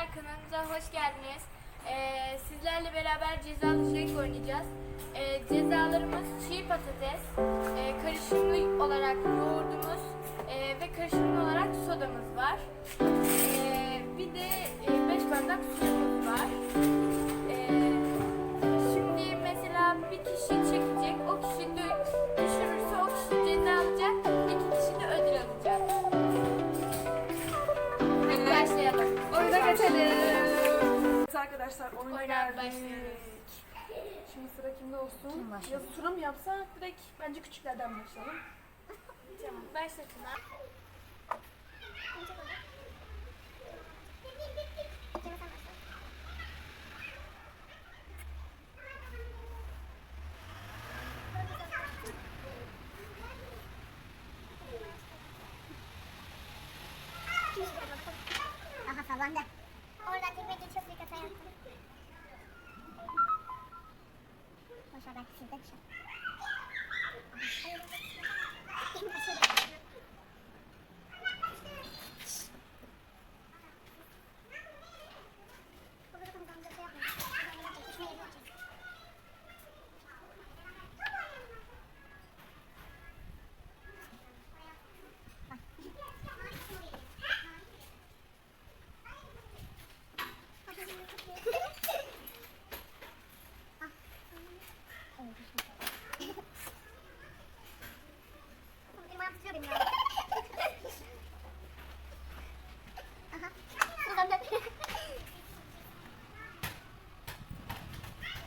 Merhabalar kanalımıza hoş geldiniz. Ee, sizlerle beraber cezalı şirek oynayacağız. Ee, cezalarımız çiğ patates, e, karışımlı olarak yoğurdumuz e, ve karışımlı olarak sodamız var. Ee, bir de 5 bardak suyumuz arkadaşlar oyuna Oyuna geldik. Şimdi sıra kimde olsun? Kim başlasın? Yazı tura mı yapsa direkt bence küçüklerden başlayalım. Tamam, başlatın ha. Boşver belki sizde bir şey. Benim ayağım titriyor benim ya. Aha. Buradan dön.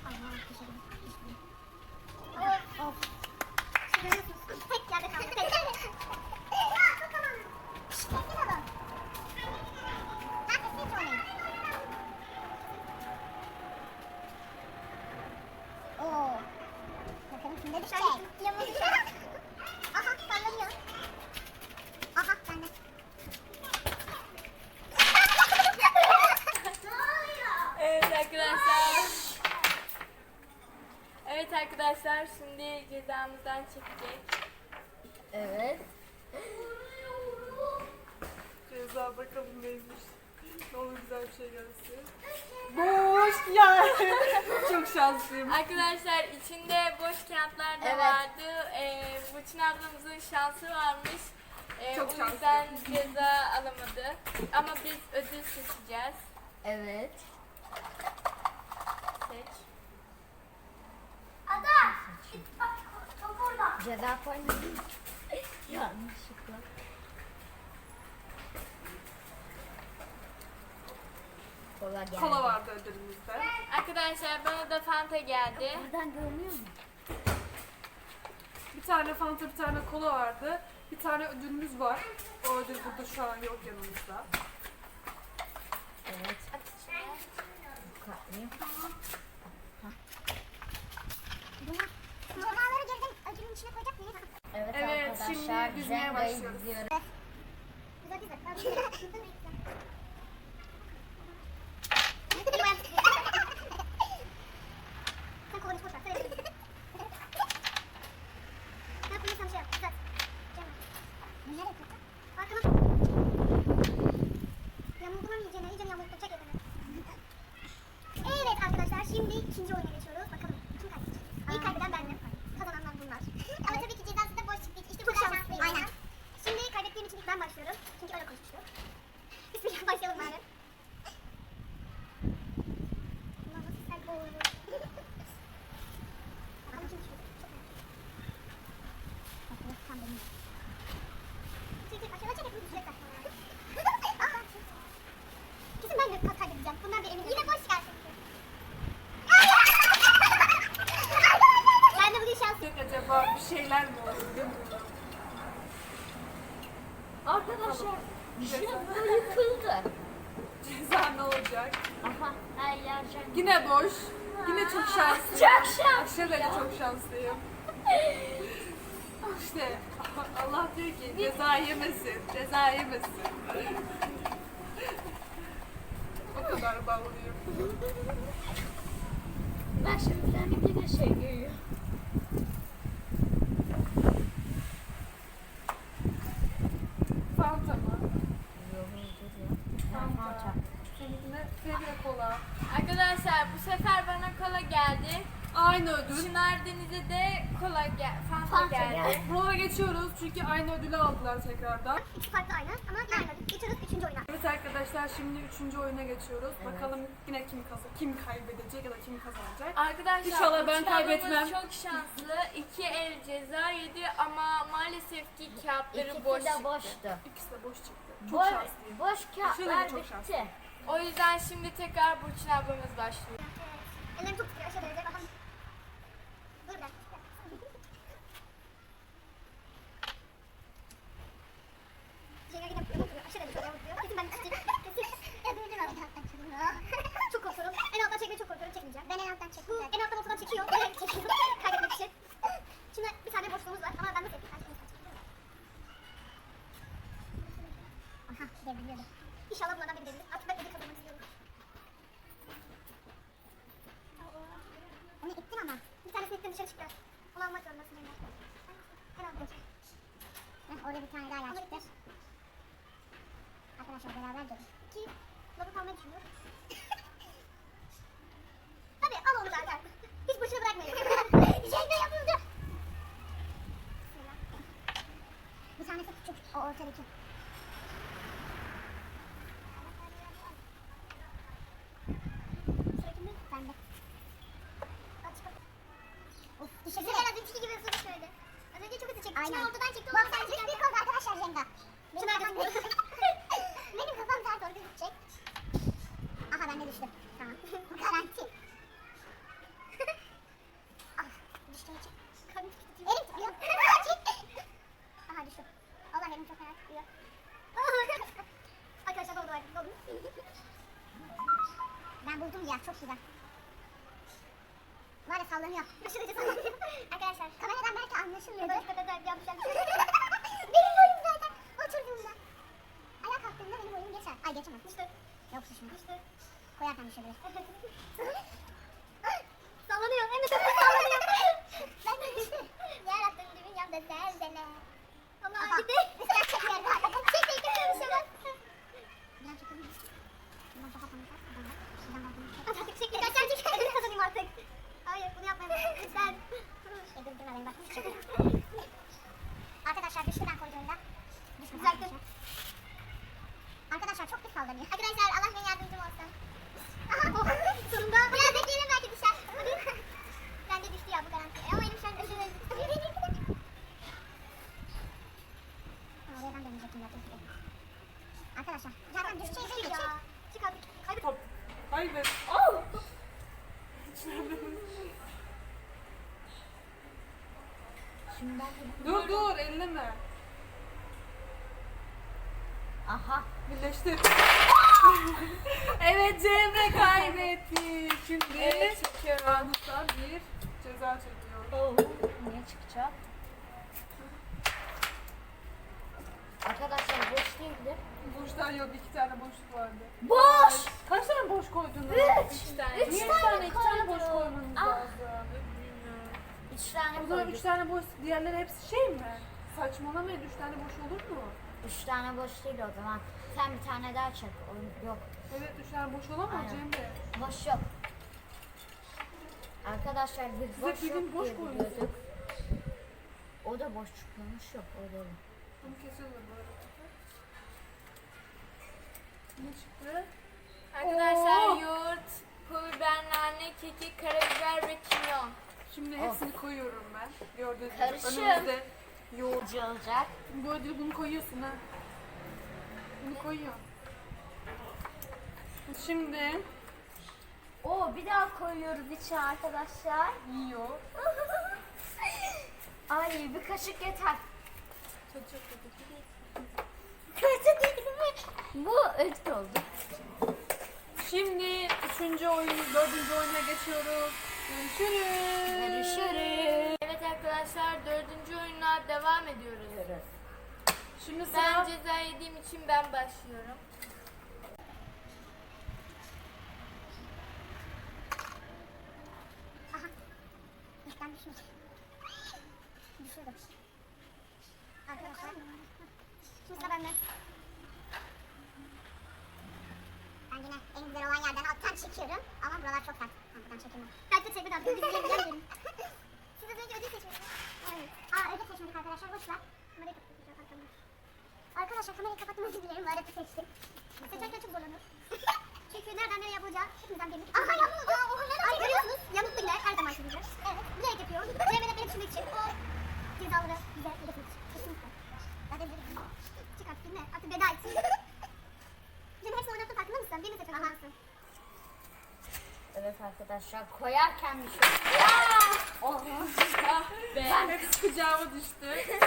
Allah düşerim. Of. Of. Şimdi görüyorsunuz. Tek yerde kaldı. Tek. Ya çok aman. Şşş kesin adam. Herkes siz oynayın. Oo. Bakalım kimde düşecek. Yamuk düşer. Aha sallanıyor. Aha bende. ne oluyor? Evet arkadaşlar. Evet arkadaşlar şimdi cezamızdan çekecek. Evet. Ceza bakalım neymiş. Ne olur güzel bir şey gelsin. Boş ya. Çok şanslıyım. Arkadaşlar içinde boş kağıtlar da Evet. vardı. Ee, Burçin ablamızın şansı varmış. Ee, Çok o yüzden ceza alamadı. Ama biz ödül seçeceğiz. Evet. Seç. Ada. Bak top orada. Ceza koymadım. Yanlışlıkla. Kola geldi. Kola vardı ödülümüzde. Arkadaşlar bana da Fanta geldi. Buradan görünüyor mu? Bir tane Fanta, bir tane kola vardı. Bir tane ödülümüz var. O ödül burada şu an yok yanımızda. Evet. Katlayayım. Normalları girdim. Ödülün içine koyacak mıyız? Evet, Evet, arkadaşlar şimdi düzmeye Zenga'yı başlıyoruz. Güzel güzel. Ben bunu- Sen kolanı boş ver. Sen ödülünü. Sen kolanı şey yap. Güzel. Cem. Nereye koydun? Arkama. Yamultma mı yiyeceğine? İyice yamultma. Çek elini. Evet arkadaşlar şimdi ikinci oyuna geçiyoruz. Bakalım kim kaybedecek? İlk kaybeden bendim. Kazananlar bunlar. Ama tabii ki cezası da boş çıktı. İşte bu Çok kadar şanslıyım. şanslıyım. Aynen. Şimdi kaybettiğim için ilk ben başlıyorum. Çünkü öyle konuşmuştuk. Bismillah başlayalım bari. Bunlar nasıl sel boğulu. Bakalım kim düşüyor. Çok merak Tam benim. Çek çek aşağıdan çek hepimiz düşecek zaten. Aha. Kesin ben de kat kaybedeceğim. Bundan bir eminim. Yine boş çıkar çünkü. ben de bugün şanslıyım. Yok acaba bir şeyler mi oldu? Arkadaşlar jumbo yıkıldı. Ceza ne olacak? Aha her yer jumbo. Yine boş. Yine çok şanslıyım. Çok şans. Aşırı çok şanslıyım. İşte Allah diyor ki ceza yemesin, ceza yemesin. o kadar bağlıyım. Ben şimdi bir de şey görüyorum. Fanta kola. Arkadaşlar bu sefer bana kola geldi. Aynı ödül. Çınar Deniz'e de kola gel Fanta, Fanta geldi. geldi. Buralara geçiyoruz çünkü aynı ödülü aldılar tekrardan. İki farklı ayna ama aynı. Geçiyoruz üçüncü oyuna. Evet arkadaşlar şimdi üçüncü oyuna geçiyoruz. Bakalım yine kim kazan, kim kaybedecek ya da kim kazanacak. Arkadaşlar İnşallah ben kaybetmem. çok şanslı. İki el ceza yedi ama maalesef ki kağıtları İkisi boş de çıktı. boştu. İkisi de boş çıktı. Çok Boş, şanslıyım. boş kağıtlar çok bitti. şanslıyım. O yüzden şimdi tekrar Burçin ablamız başlıyor. Ellerim çok titriyor aşağı derece. Bakalım. Şeyler yine derece. Kesin ben titriyorum. Çok korkuyorum. En alttan çekmeyi çok korkuyorum. Çekmeyeceğim. Ben en alttan çekeceğim. En alttan ortadan çekiyor. Kaybetmek için. Şimdi bir tane boşluğumuz var ama ben nasıl yapayım? Aha, devriliyordum. İnşallah bunlardan biri devrilir. Artık ben ödül kazanmak istiyorum. Onu ittin ama. Bir tanesini ittin dışarı çıktı. Onu almak zorundasın Emre. Ben aldım. Heh, orada bir tane daha yer çıktı. Arkadaşlar beraber gelin. Ki lavuk almayı düşünüyorum. Tabii al onu zaten. Hiç boşuna bırakmayın. Jenga yapıldı. Bismillah. Bir tanesi küçük. O ortadaki. Sıra kimde? Bende. Aç bak. Of, düşünsene az önceki gibi hızlı düşmedi. Az önce çok hızlı çekti. Aynen. Ortadan çekti. Bak sen büyük bir kol arkadaşlar Jenga. Çınar kafam Benim kafam sağa doğru gidecek. Aha ben de düştüm. Tamam. Bu garanti. ah düştü hiç. Kalbim tutuyor. Elim tutuyor. Aha düştüm. Allah elim çok fena tutuyor. Arkadaşlar doldu var. Doldu. Ben buldum ya çok güzel. Var sallanıyor. Aşırıca sallanıyor. Arkadaşlar kameradan belki anlaşılmıyor. Böyle kadar da yapacağım şey. benim boyum zaten oturduğumda. Ayağa kalktığımda benim boyum geçer. Ay geçemez. Düştü. Yok düşmüyor. Düştü. Koyarken düşebilir. sallanıyor. Güzel sallanıyor. ben de düştüm. Yarattığım dünyamda zelzele. Allah gitti. Biraz çekiyor. Çek çek çek bir şey var. Biraz çekelim. Bundan kapatmamız lazım. Buradan bak. Buradan bak. Artık çek. Gerçekten çek. Ödül kazanayım artık. Hayır bunu yapmayalım. Lütfen. Yedirdim ben bak. Arkadaşlar düştü ben koyduğumda. Düzelttim. Arkadaşlar çok pis sallanıyor. Arkadaşlar Allah benim yardımcım olsun. Aha oh, sonunda. Biraz bekleyelim belki düşer. Bence düştü ya bu garanti. Ama elim şu an Ama oraya ben dönecektim zaten. Arkadaşlar zaten düşeceğiz. Çık abi. Top. Kaybet. Şimdi ben de... Dur dur elleme. Aha. Birleştir. evet Cemre kaybetti. Şimdi Evet çekiyorum. Anus'tan bir ceza çekiyor. Oh. Ne çıkacak? Arkadaşlar boş değildi. Boştan yok iki tane boşluk vardı. Boş! Kaç tane boş koydun? Üç. Üç tane. Niye üç tane? İki tane boş koymanız Ah. lazım. Üç tane O zaman koyduk. üç tane boş, diğerleri hepsi şey mi? Saçmalamayın, üç tane boş olur mu? Üç tane boş değil o zaman. Sen bir tane daha çek. O- Yok. Evet, üç tane boş olamaz Aynen. Cemre. Boş yok. Arkadaşlar biz Bize boş bilim yok boş diye biliyorduk. O da boş çıkıyormuş yok o da. Bunu kesiyorlar bu arada. Ne çıktı? Arkadaşlar Oo. yoğurt, pul biber, nane, kekik, karabiber ve kimyon. Şimdi hepsini koyuyorum ben. Gördüğünüz gibi Karışım. önümüzde yoğurt. Olacak. Bu ödülü bunu koyuyorsun ha. Bunu koyuyor. Şimdi Oo bir daha koyuyoruz içine arkadaşlar. yiyor. Ay bir kaşık yeter. Çok çok kötü. Kaşık değil mi? Bu ödül oldu. Şimdi üçüncü oyun, dördüncü oyuna geçiyoruz. Görüşürüz. Görüşürüz. Evet arkadaşlar dördüncü oyuna devam ediyoruz. Şimdi sıra Ben ceza yediğim için ben başlıyorum. Aha. Ben düşmüş. Düşürdüm. Arkadaşlar. Şimdi sıra bende. Ben yine en güzel olan yerden alttan çekiyorum. Ama buralar çok sert. Ha, buradan çekilmez. Kalpte çekme daha. Biz yiyebilirim. Siz az önce ödül seçmiştiniz. Evet. Aa ödül seçmedik arkadaşlar. Boş ver. Kamerayı kapatacağım. Arkadaşlar kamerayı kapattım özür dilerim. Bir seçtim. Seçerken çok zorlanır. Çünkü nereden nereye yapılacağı hepimizden belli. Aha yamuk. Aa, o Ay görüyorsunuz. Yamuk gider her zaman gibi. Evet. Bilerek yapıyor. Cemre'de benim şunu için. O cezaları bize ödetmek için. Kesinlikle. Zaten dedim. Çık artık dinle. Artık veda et. Mısın? Birini seçen Allah'sın. Evet arkadaşlar koyarken bir şey. Oh. Ah be. Kucağıma düştü.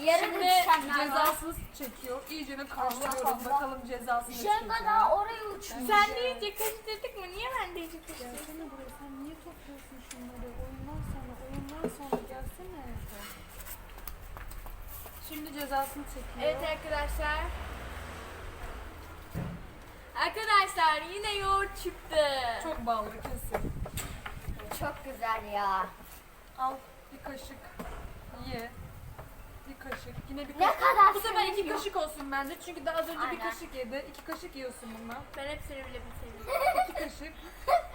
Yarın Şimdi düşenler var. cezasını çekiyor. İyice de karıştırıyorum. Allah. Bakalım cezasını çıkacak. daha oraya uçmuş. Sen de iyice karıştırdık mı? Niye ben de iyice karıştırdım? Gelsene buraya. Sen niye topluyorsun şunları? Oyundan sonra, oyundan sonra gelsene. Şimdi cezasını çekiyor. Evet arkadaşlar. Arkadaşlar yine yoğurt çıktı. Çok ballı kesin. Çok güzel ya. Al bir kaşık ye. Bir kaşık. Yine bir Ne kaşık. kadar Bu sefer iki kaşık olsun bence. Çünkü daha az önce bir Aynen. kaşık yedi. İki kaşık yiyorsun bundan. Ben hepsini bile bitirdim. İki kaşık.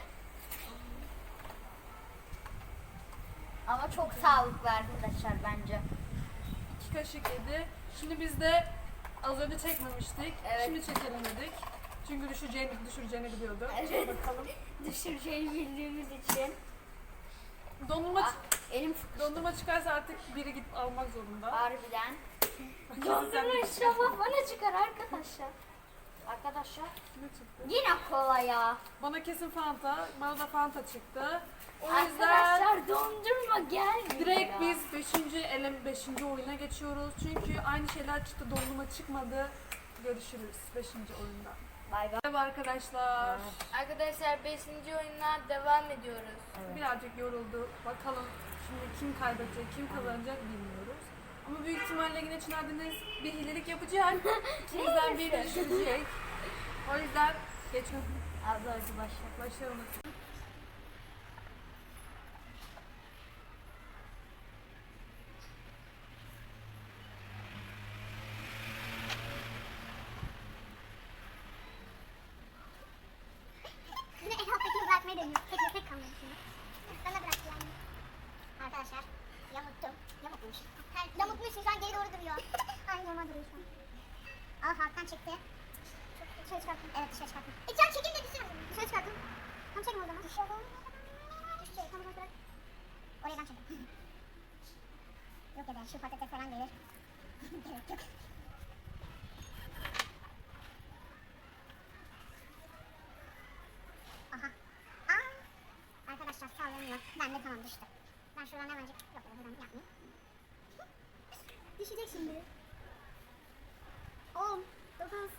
Ama çok sağlıklı arkadaşlar bence. iki kaşık yedi. Şimdi biz de az önce çekmemiştik. Evet. Şimdi çekelim dedik. Çünkü düşeceğini, düşüreceğini biliyordu. Evet. Bakalım. Düşüreceğini bildiğimiz için. Dondurma, Ah, elim sıkıştı. dondurma çıkarsa artık biri gidip almak zorunda. Harbiden. Kesin sen Dondurma de inşallah bana çıkar arkadaşlar. Arkadaşlar Ne çıktı? yine kola ya. Bana kesin Fanta, bana da Fanta çıktı. O yüzden Arkadaşlar dondurma gelmiyor direkt ya. biz 5. elem 5. oyuna geçiyoruz. Çünkü aynı şeyler çıktı, dondurma çıkmadı. Görüşürüz 5. oyunda. Bay bay. Merhaba arkadaşlar. Arkadaşlar 5. oyuna devam ediyoruz. Birazcık yoruldu. Bakalım şimdi kim kaybedecek, kim kazanacak bilmiyoruz. Ama büyük ihtimalle yine Çınar Deniz bir hilelik yapacak. İkimizden biri düşürecek. O yüzden geçmek Abla hadi başla. başlayalım. Yine en alttakini bırakmayı deniyorum. Tek tek kalmış şimdi. Bana bırak yani. Arkadaşlar yamuttum. Yamukmuş. Her, yamukmuşsun şu an geri doğru duruyor. Aynı yama duruyor şu an. Al halktan çekti. Çok dışarı çıkarttım. Evet dışarı çıkarttım. İçen çekin de dışarı. Dışarı çıkarttım. Tam çekme o zaman. Dışarı. Düşecek. Tamam bırak. Oraya ben çektim. yok eder. Şu patates falan gelir. Gerek yok. Aha. Aa. Arkadaşlar sallanıyor. Ben de tamam düştü. Ben şuradan hemencik yok buradan yapmayayım. Düşecek şimdi. 10 9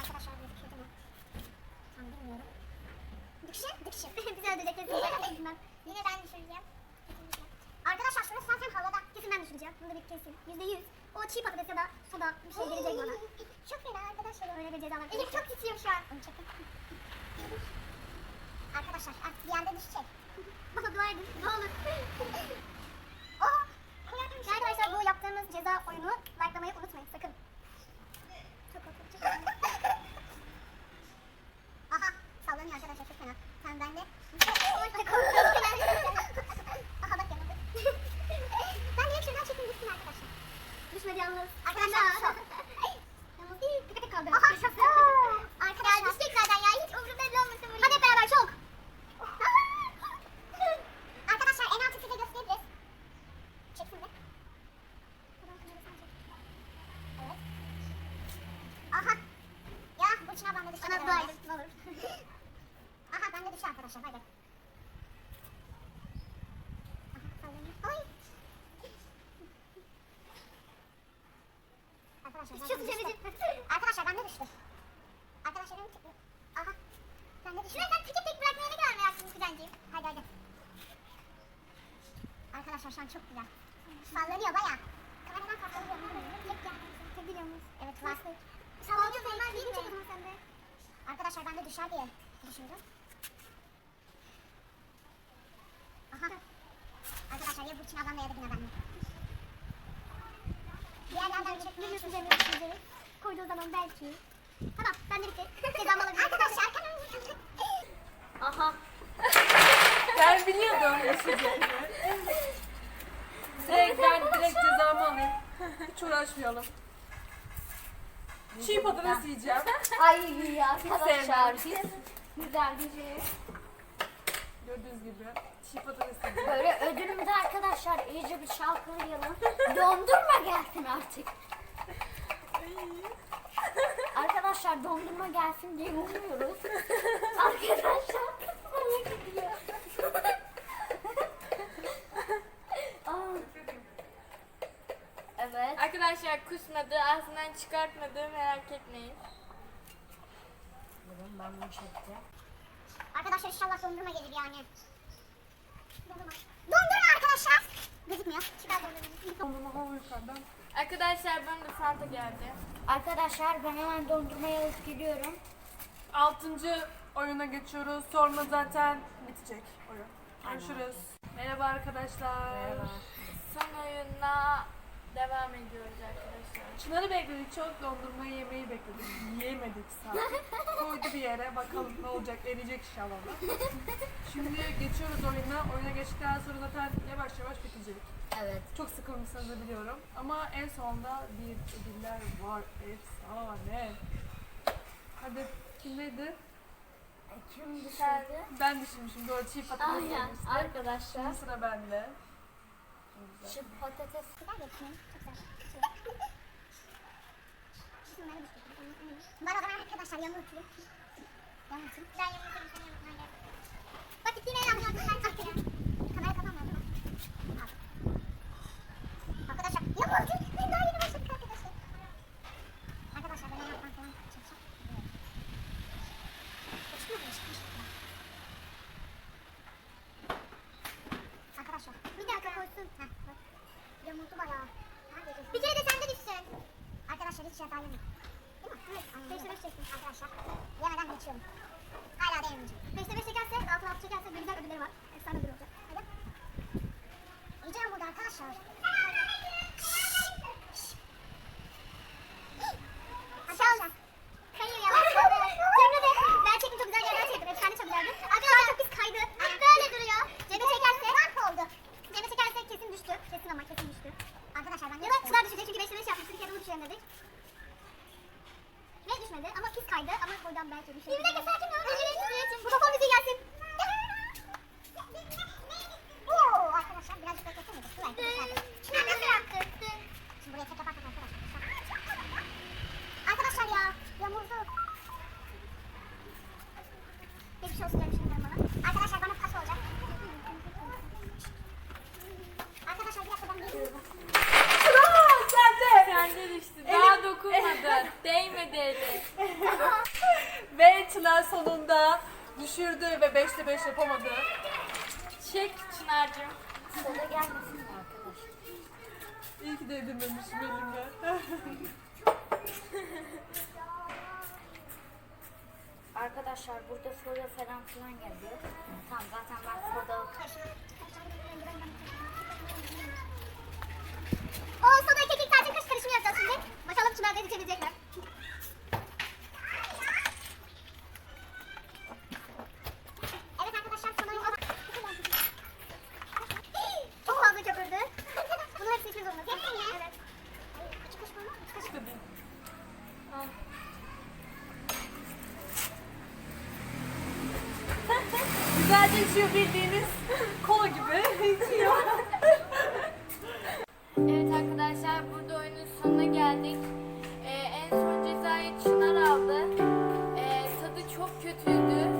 Arkadaşlar gözüküyor değil mi? Tam bilmiyorum. Düşün, düşün. Bizi öldürecek. Ben- Yine ben düşüreceğim. Arkadaşlar şurası zaten havada. Kesin ben düşüreceğim. Bunu da bir kesin. Yüzde yüz. O çiğ patates ya da soda bir şey gelecek bana. Çok fena arkadaşlar. Öyle bir ceza var. Elim çok titriyor şu an. Onu çekin. Arkadaşlar artık bir yerde düşecek. Bana dua edin. Ne olur. Oh! Arkadaşlar bu yaptığımız ceza oyunu likelamayı unutmayın sakın. Çok korkunç. çok korkunç. Aha sallanıyor arkadaşlar çok fena. Tamam ben de. Oy, korkuyorum. Aha bak yanıldı. ben niye şuradan çekeyim gitsin arkadaşlar. Düşmedi yalnız. Arkadaşlar şok. Yalnız değil. Tık tık kaldı. Aha şok. Arkadaşlar. Ya düşecek zaten ya. Hiç umurumda bile olmasın. Hadi hep beraber şok. Arkadaşlar en altı size gösterebiliriz. Çeksin de. Evet. Aha. Ya Burçin ablam da düştü. Bana dua edin ne olur. Aha ben de düştü arkadaşlar hadi. Aha sallanıyor. Ay. Arkadaşlar de düştü. Arkadaşlar ben de düştü. Arkadaşlar benim çıktı. Aha. Ben de düştü. Şuraya sen tek tek bırakmaya ne kadar meraklısın Kuzenciğim. Hadi hadi. Arkadaşlar şu an çok güzel. Sallanıyor baya. Kameradan kalkalım. Tek gel. Tek biliyor? Evet var. Sallanıyor normal değil mi? Çek o zaman sen de. Arkadaşlar ben de düşer diye düşündüm. Aha. Arkadaşlar ya Burçin ablam da ya da yine de. Diğerlerden çekmeye çalışıyorum. Bilmiyorum belki. Tamam ben de bitti. Cezamı alabilirim. Arkadaşlar. Aha. Ben biliyordum düşeceğini. Direkt ben direkt cezamı alayım. Hiç uğraşmayalım. Çiğ patates yiyeceğim. Ay arkadaşlar sevmem. biz güzel bir şey. Gördüğünüz gibi çiğ patates yiyeceğim. Böyle arkadaşlar iyice bir çalkalayalım. Dondurma gelsin artık. Arkadaşlar dondurma gelsin diye umuyoruz. Arkadaşlar nereye gidiyor? Evet. Arkadaşlar kusmadı, ağzından çıkartmadı merak etmeyin. Durun ben bu şekilde. Arkadaşlar inşallah dondurma gelir yani. Dondurma. Dondurma arkadaşlar. Gözükmüyor. Arkadaşlar bana da Fanta geldi. Arkadaşlar ben hemen dondurmayı alıp geliyorum. Altıncı oyuna geçiyoruz. Sonra zaten bitecek oyun. Görüşürüz. Merhaba arkadaşlar. Merhaba. Son oyunla devam ediyoruz arkadaşlar. Çınar'ı bekledik. Çok dondurmayı yemeyi bekledik. Yiyemedik sadece. Koydu bir yere. Bakalım ne olacak. Eriyecek inşallah. Şimdi geçiyoruz oyuna. Oyuna geçtikten sonra zaten yavaş yavaş bitecek. Evet. Çok sıkılmışsınızı biliyorum. Ama en sonunda bir ödüller var. Efsane. Hadi kimdeydi? Kim dışarıda? Ben düşünmüşüm. Doğru çiğ patates Aynen yemiştim. arkadaşlar. Şimdi sıra bende. Şu patates. Şunları düşürdüm. Ben o zaman arkadaşlar yanına oturayım. Yanına oturayım. Ben yanına gel. Bak gittiğine yanına oturayım. Sen çek ya. Kamera mi? Al. Arkadaşlar yanına oturayım. Ben daha yeni başladık arkadaşlar. Arkadaşlar ben yandan falan çekeceğim. Çıkmıyor mu? Çıkmış. Arkadaşlar bir dakika koysun. Heh, bak. Yamuldu bayağı. Bir kere de sende düşsün. Hata yemeyin. Değil mi? Beşte beş çektim arkadaşlar. Yemeden geçiyorum. Hala da yemeyeceğim. Beşte beş çekerse, altına altı çekerse bir güzel ödülleri var. Efsane ödül olacak. Hadi. İyice yamuldu arkadaşlar. Aşağı Kayıyor yavaş. Cemre de ben çektim çok güzel yerden çektim. Efsane çok güzeldi. Arkadaşlar çok pis kaydı. Böyle duruyor. Cemre çekerse ramp oldu. Cemre çekerse kesin düştü. Kesin ama kesin düştü. Arkadaşlar ben ya da Çınar düşecek çünkü 5'te 5 yapmıştık. Kere düşelim dedik. Ve düşmedi ama pis kaydı ama buradan belki düşebilir. Bir dakika sakin ol. Evet, evet. Bu kafa müziği gelsin. Oo, arkadaşlar birazcık bekletemedik. Çınar nasıl yaptı? Şimdi buraya tek kapattık arkadaşlar. Arkadaşlar ya yamuldu. Geçmiş olsun demişim bana. Arkadaşlar bana pas olacak. Arkadaşlar bir dakika ben geliyorum. Sende düştü. Daha dokunmadı. Değmedi eli. Ve Çınar sonunda düşürdü ve 5'te 5 yapamadı. Çek Çınar'cığım. soda gelmesin mi arkadaşlar? İyi ki de edinmemişim elimle. Arkadaşlar burada soda falan filan geliyor. Tamam zaten ben soda O soda kekik taze kaş karışımı yapacağız şimdi. Bakalım Çınar çevirecekler. Evet arkadaşlar sodanın Çok fazla köpürdü. Bunu hepsi içmek zorundayız. Hepsi mi? Evet. Küçük kaşık var mı? Küçük kaşık. İşte değil. Güzelce içiyor bildiğiniz kola gibi içiyor. Evet arkadaşlar burada oyunun sonuna geldik. Ee, en son cezayı Çınar aldı. Ee, tadı çok kötüydü.